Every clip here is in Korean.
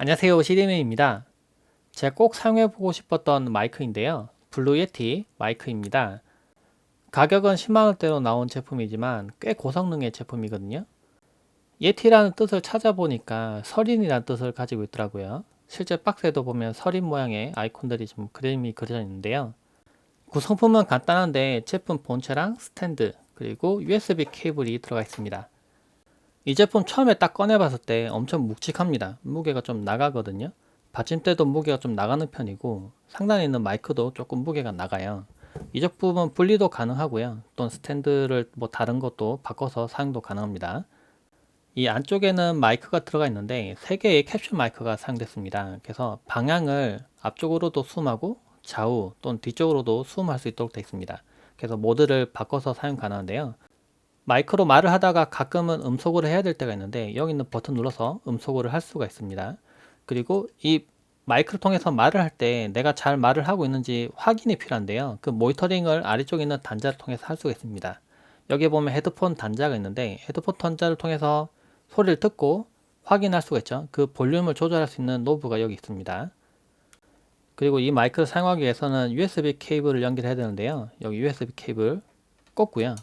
안녕하세요 시리맨입니다. 제가 꼭 사용해보고 싶었던 마이크인데요. 블루 예티 마이크입니다. 가격은 10만원대로 나온 제품이지만 꽤 고성능의 제품이거든요. 예티라는 뜻을 찾아보니까 설인이라는 뜻을 가지고 있더라고요. 실제 박스에도 보면 설인 모양의 아이콘들이 좀 그림이 그려져 있는데요. 구성품은 간단한데 제품 본체랑 스탠드 그리고 USB 케이블이 들어가 있습니다 이 제품 처음에 딱 꺼내봤을 때 엄청 묵직합니다. 무게가 좀 나가거든요. 받침대도 무게가 좀 나가는 편이고 상단에 있는 마이크도 조금 무게가 나가요. 이 제품은 분리도 가능하고요. 또는 스탠드를 뭐 다른 것도 바꿔서 사용도 가능합니다. 이 안쪽에는 마이크가 들어가 있는데 3개의 캡슐 마이크가 사용됐습니다. 그래서 방향을 앞쪽으로도 수음하고 좌우 또는 뒤쪽으로도 수음할 수 있도록 되어 있습니다. 그래서 모드를 바꿔서 사용 가능한데요. 마이크로 말을 하다가 가끔은 음소거를 해야 될 때가 있는데 여기 있는 버튼 눌러서 음소거를 할 수가 있습니다. 그리고 이 마이크를 통해서 말을 할 때 내가 잘 말을 하고 있는지 확인이 필요한데요. 그 모니터링을 아래쪽에 있는 단자를 통해서 할 수가 있습니다. 여기에 보면 헤드폰 단자가 있는데 헤드폰 단자를 통해서 소리를 듣고 확인할 수가 있죠. 그 볼륨을 조절할 수 있는 노브가 여기 있습니다. 그리고 이 마이크를 사용하기 위해서는 USB 케이블을 연결해야 되는데요. 여기 USB 케이블 꽂고요.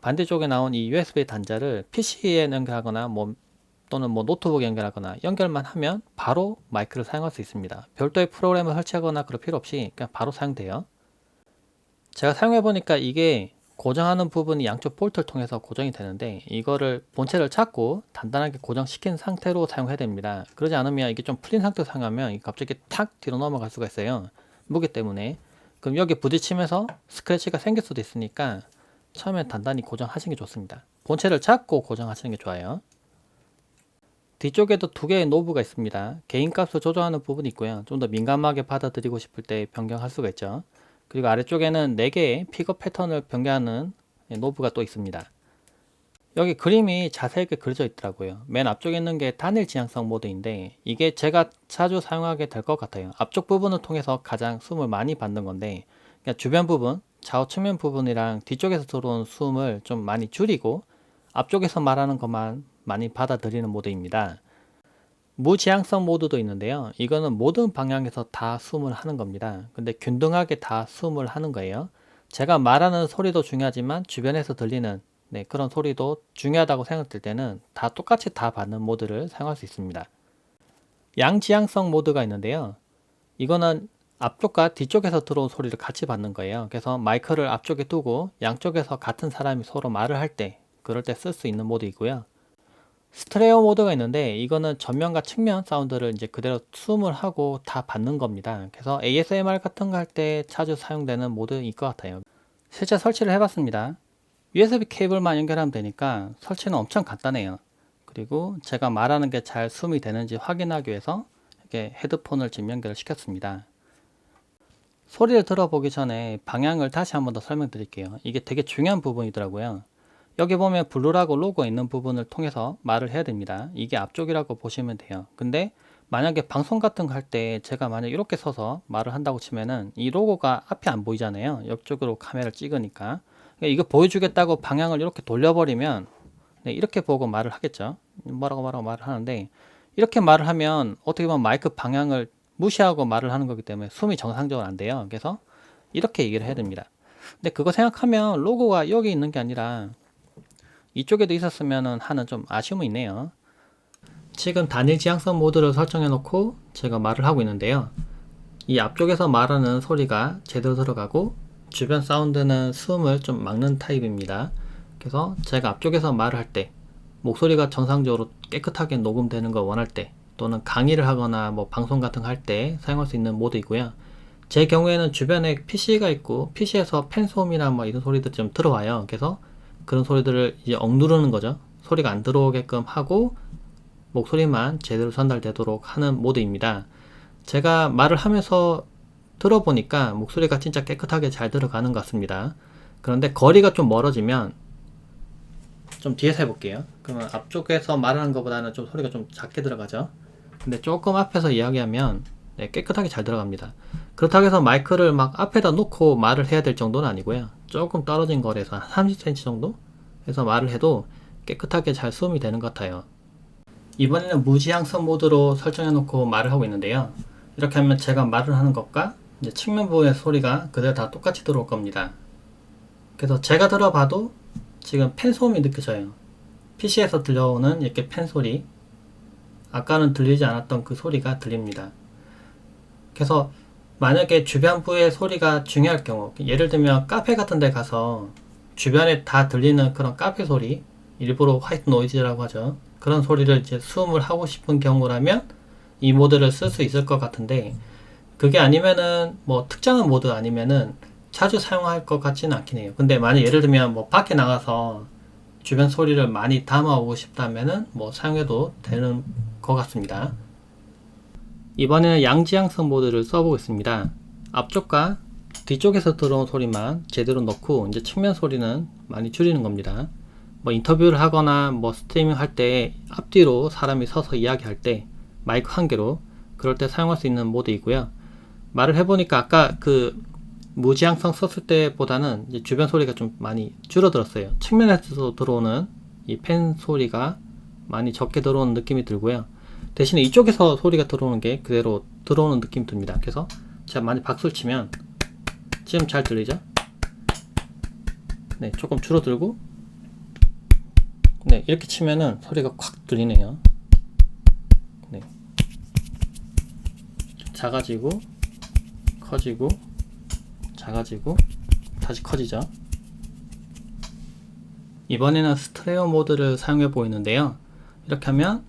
반대쪽에 나온 이 USB 단자를 PC에 연결하거나 뭐 또는 뭐 노트북에 연결하거나 연결만 하면 바로 마이크를 사용할 수 있습니다. 별도의 프로그램을 설치하거나 그럴 필요 없이 그냥 바로 사용돼요. 제가 사용해 보니까 이게 고정하는 부분이 양쪽 볼트를 통해서 고정이 되는데 이거를 본체를 찾고 단단하게 고정시킨 상태로 사용해야 됩니다. 그러지 않으면 이게 좀 풀린 상태로 사용하면 갑자기 탁 뒤로 넘어갈 수가 있어요. 무게 때문에. 그럼 여기 부딪히면서 스크래치가 생길 수도 있으니까 처음에 단단히 고정하시는 게 좋습니다. 본체를 잡고 고정하시는 게 좋아요. 뒤쪽에도 두 개의 노브가 있습니다. 개인 값을 조정하는 부분이 있고요. 좀 더 민감하게 받아들이고 싶을 때 변경할 수가 있죠. 그리고 아래쪽에는 4개의 픽업 패턴을 변경하는 노브가 또 있습니다. 여기 그림이 자세하게 그려져 있더라고요. 맨 앞쪽에 있는 게 단일 지향성 모드인데 이게 제가 자주 사용하게 될 것 같아요. 앞쪽 부분을 통해서 가장 숨을 많이 받는 건데 그러니까 주변 부분, 좌우 측면 부분이랑 뒤쪽에서 들어온 숨을 좀 많이 줄이고 앞쪽에서 말하는 것만 많이 받아들이는 모드입니다. 무지향성 모드도 있는데요. 이거는 모든 방향에서 다 숨을 하는 겁니다. 근데 균등하게 다 숨을 하는 거예요. 제가 말하는 소리도 중요하지만 주변에서 들리는 네, 그런 소리도 중요하다고 생각될 때는 다 똑같이 다 받는 모드를 사용할 수 있습니다. 양지향성 모드가 있는데요. 이거는 앞쪽과 뒤쪽에서 들어온 소리를 같이 받는 거예요. 그래서 마이크를 앞쪽에 두고 양쪽에서 같은 사람이 서로 말을 할 때 그럴 때 쓸 수 있는 모드이고요. 스트레오 모드가 있는데 이거는 전면과 측면 사운드를 이제 그대로 숨을 하고 다 받는 겁니다. 그래서 ASMR 같은 거 할 때 자주 사용되는 모드일 것 같아요. 실제 설치를 해봤습니다. USB 케이블만 연결하면 되니까 설치는 엄청 간단해요. 그리고 제가 말하는 게 잘 숨이 되는지 확인하기 위해서 이렇게 헤드폰을 지금 연결을 시켰습니다. 소리를 들어보기 전에 방향을 다시 한번 더 설명드릴게요. 이게 되게 중요한 부분이더라고요. 여기 보면 블루라고 로고 있는 부분을 통해서 말을 해야 됩니다. 이게 앞쪽이라고 보시면 돼요. 근데 만약에 방송 같은 거 할 때 제가 만약 이렇게 서서 말을 한다고 치면은 이 로고가 앞이 안 보이잖아요. 옆쪽으로 카메라를 찍으니까. 그러니까 이거 보여주겠다고 방향을 이렇게 돌려버리면 네, 이렇게 보고 말을 하겠죠. 뭐라고 뭐라고 말을 하는데 이렇게 말을 하면 어떻게 보면 마이크 방향을 무시하고 말을 하는 거기 때문에 숨이 정상적으로 안 돼요. 그래서 이렇게 얘기를 해야 됩니다. 근데 그거 생각하면 로고가 여기 있는 게 아니라 이쪽에도 있었으면 하는 좀 아쉬움이 있네요. 지금 단일 지향성 모드를 설정해 놓고 제가 말을 하고 있는데요. 이 앞쪽에서 말하는 소리가 제대로 들어가고 주변 사운드는 숨을 좀 막는 타입입니다. 그래서 제가 앞쪽에서 말을 할 때 목소리가 정상적으로 깨끗하게 녹음되는 걸 원할 때 또는 강의를 하거나 뭐 방송 같은 거 할 때 사용할 수 있는 모드이고요. 제 경우에는 주변에 PC가 있고 PC에서 펜 소음이나 뭐 이런 소리들 좀 들어와요. 그래서 그런 소리들을 이제 억누르는 거죠. 소리가 안 들어오게끔 하고 목소리만 제대로 전달되도록 하는 모드입니다. 제가 말을 하면서 들어보니까 목소리가 진짜 깨끗하게 잘 들어가는 것 같습니다. 그런데 거리가 좀 멀어지면 좀 뒤에서 해볼게요. 그러면 앞쪽에서 말하는 것보다는 좀 소리가 좀 작게 들어가죠. 근데 조금 앞에서 이야기하면 네, 깨끗하게 잘 들어갑니다. 그렇다고 해서 마이크를 막 앞에다 놓고 말을 해야 될 정도는 아니고요. 조금 떨어진 거리에서 한 30cm 정도 해서 말을 해도 깨끗하게 잘 수음이 되는 것 같아요. 이번에는 무지향성 모드로 설정해 놓고 말을 하고 있는데요. 이렇게 하면 제가 말을 하는 것과 이제 측면부의 소리가 그대로 다 똑같이 들어올 겁니다. 그래서 제가 들어봐도 지금 팬 소음이 느껴져요. PC에서 들려오는 이렇게 팬 소리. 아까는 들리지 않았던 그 소리가 들립니다. 그래서 만약에 주변부의 소리가 중요할 경우, 예를 들면 카페 같은 데 가서 주변에 다 들리는 그런 카페 소리, 일부러 화이트 노이즈라고 하죠. 그런 소리를 이제 수음을 하고 싶은 경우라면 이 모드를 쓸 수 있을 것 같은데, 그게 아니면은 뭐 특정한 모드 아니면은 자주 사용할 것 같지는 않긴 해요. 근데 만약 예를 들면 뭐 밖에 나가서 주변 소리를 많이 담아오고 싶다면은 뭐 사용해도 되는 것 같습니다. 이번에는 양지향성 모드를 써보겠습니다. 앞쪽과 뒤쪽에서 들어온 소리만 제대로 넣고 이제 측면 소리는 많이 줄이는 겁니다. 뭐 인터뷰를 하거나 뭐 스트리밍 할 때 앞뒤로 사람이 서서 이야기할 때 마이크 한 개로 그럴 때 사용할 수 있는 모드이고요. 말을 해보니까 아까 그 무지향성 썼을 때보다는 주변 소리가 좀 많이 줄어들었어요. 측면에서 들어오는 이 팬 소리가 많이 적게 들어오는 느낌이 들고요. 대신에 이쪽에서 소리가 들어오는 게 그대로 들어오는 느낌이 듭니다. 그래서 제가 많이 박수를 치면 지금 잘 들리죠? 네, 조금 줄어들고 네, 이렇게 치면은 소리가 콱 들리네요. 네. 작아지고 커지고 작아지고 다시 커지죠. 이번에는 스트레오 모드를 사용해 보이는데요. 이렇게 하면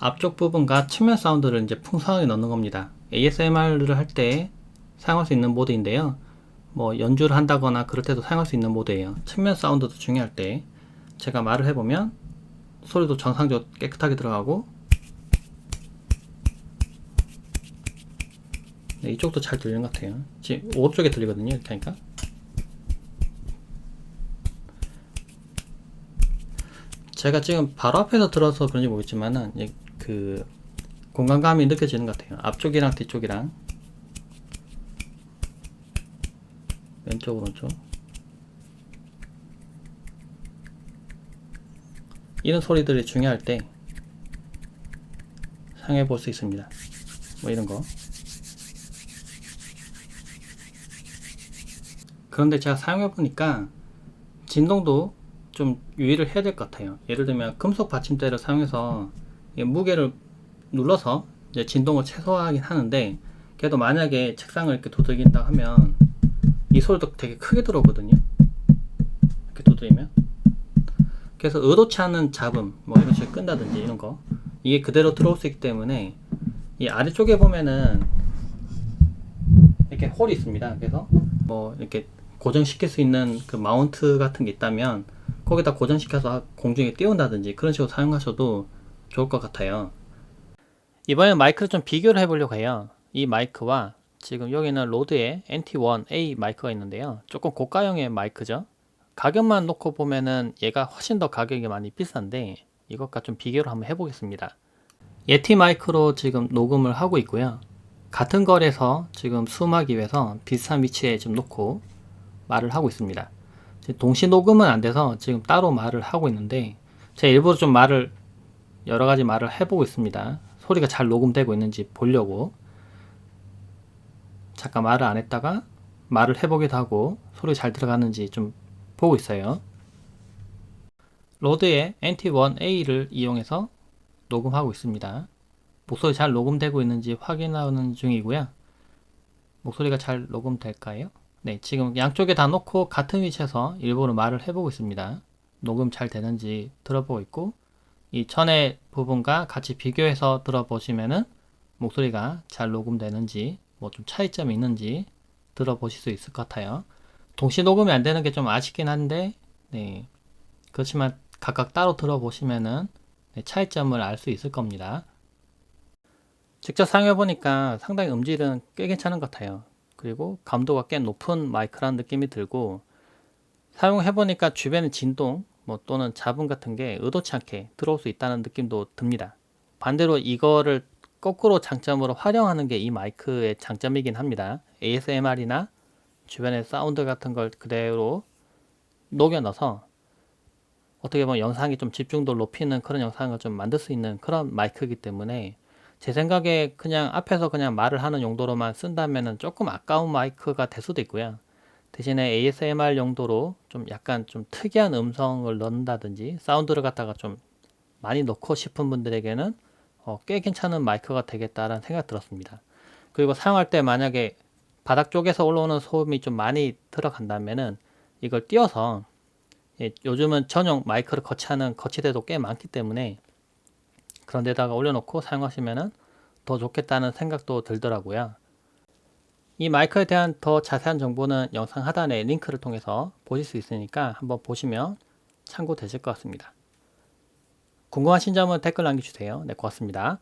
앞쪽 부분과 측면 사운드를 이제 풍성하게 넣는 겁니다. ASMR을 할 때 사용할 수 있는 모드인데요. 뭐 연주를 한다거나 그럴 때도 사용할 수 있는 모드예요. 측면 사운드도 중요할 때 제가 말을 해보면 소리도 정상적으로 깨끗하게 들어가고 네, 이쪽도 잘 들리는 것 같아요. 지금 오업 쪽에 들리거든요. 이렇게 하니까. 제가 지금 바로 앞에서 들어서 그런지 모르겠지만은 이- 그 공간감이 느껴지는 것 같아요. 앞쪽이랑 뒤쪽이랑 왼쪽 오른쪽 이런 소리들이 중요할 때 사용해 볼 수 있습니다. 뭐 이런 거. 그런데 제가 사용해 보니까 진동도 좀 유의를 해야 될 것 같아요. 예를 들면 금속 받침대를 사용해서 이 무게를 눌러서 이제 진동을 최소화하긴 하는데 그래도 만약에 책상을 이렇게 두들긴다 하면 이 소리도 되게 크게 들어오거든요. 이렇게 두드리면 그래서 의도치 않은 잡음 뭐 이런 식으로 끈다든지 이런 거 이게 그대로 들어올 수 있기 때문에 이 아래쪽에 보면은 이렇게 홀이 있습니다. 그래서 뭐 이렇게 고정시킬 수 있는 그 마운트 같은 게 있다면 거기다 고정시켜서 공중에 띄운다든지 그런 식으로 사용하셔도 좋을 것 같아요. 이번엔 마이크를 좀 비교를 해보려고 해요. 이 마이크와 지금 여기는 로드의 NT1A 마이크가 있는데요. 조금 고가형의 마이크죠. 가격만 놓고 보면은 얘가 훨씬 더 가격이 많이 비싼데 이것과 좀 비교를 한번 해보겠습니다. 예티 마이크로 지금 녹음을 하고 있고요. 같은 거리에서 지금 수음하기 위해서 비슷한 위치에 좀 놓고 말을 하고 있습니다. 동시 녹음은 안 돼서 지금 따로 말을 하고 있는데 제가 일부러 좀 말을 여러 가지 말을 해보고 있습니다. 소리가 잘 녹음되고 있는지 보려고 잠깐 말을 안 했다가 말을 해보기도 하고 소리 잘 들어가는지 좀 보고 있어요. 로드의 NT1A를 이용해서 녹음하고 있습니다. 목소리 잘 녹음되고 있는지 확인하는 중이고요. 목소리가 잘 녹음될까요? 네, 지금 양쪽에 다 놓고 같은 위치에서 일부러 말을 해보고 있습니다. 녹음 잘 되는지 들어보고 있고, 이 전의 부분과 같이 비교해서 들어보시면은 목소리가 잘 녹음되는지, 뭐 좀 차이점이 있는지 들어보실 수 있을 것 같아요. 동시 녹음이 안 되는 게 좀 아쉽긴 한데, 네. 그렇지만 각각 따로 들어보시면은 네, 차이점을 알 수 있을 겁니다. 직접 사용해 보니까 상당히 음질은 꽤 괜찮은 것 같아요. 그리고 감도가 꽤 높은 마이크라는 느낌이 들고 사용해 보니까 주변의 진동 뭐 또는 잡음 같은 게 의도치 않게 들어올 수 있다는 느낌도 듭니다. 반대로 이거를 거꾸로 장점으로 활용하는 게 이 마이크의 장점이긴 합니다. ASMR이나 주변의 사운드 같은 걸 그대로 녹여 넣어서 어떻게 보면 영상이 좀 집중도를 높이는 그런 영상을 좀 만들 수 있는 그런 마이크이기 때문에 제 생각에 그냥 앞에서 그냥 말을 하는 용도로만 쓴다면은 조금 아까운 마이크가 될 수도 있고요. 대신에 ASMR 용도로 좀 약간 좀 특이한 음성을 넣는다든지 사운드를 갖다가 좀 많이 넣고 싶은 분들에게는 어, 꽤 괜찮은 마이크가 되겠다라는 생각 들었습니다. 그리고 사용할 때 만약에 바닥 쪽에서 올라오는 소음이 좀 많이 들어간다면은 이걸 띄워서 예, 요즘은 전용 마이크를 거치하는 거치대도 꽤 많기 때문에 그런 데다가 올려놓고 사용하시면은 더 좋겠다는 생각도 들더라고요. 이 마이크에 대한 더 자세한 정보는 영상 하단에 링크를 통해서 보실 수 있으니까 한번 보시면 참고 되실 것 같습니다. 궁금하신 점은 댓글 남겨주세요. 네, 고맙습니다.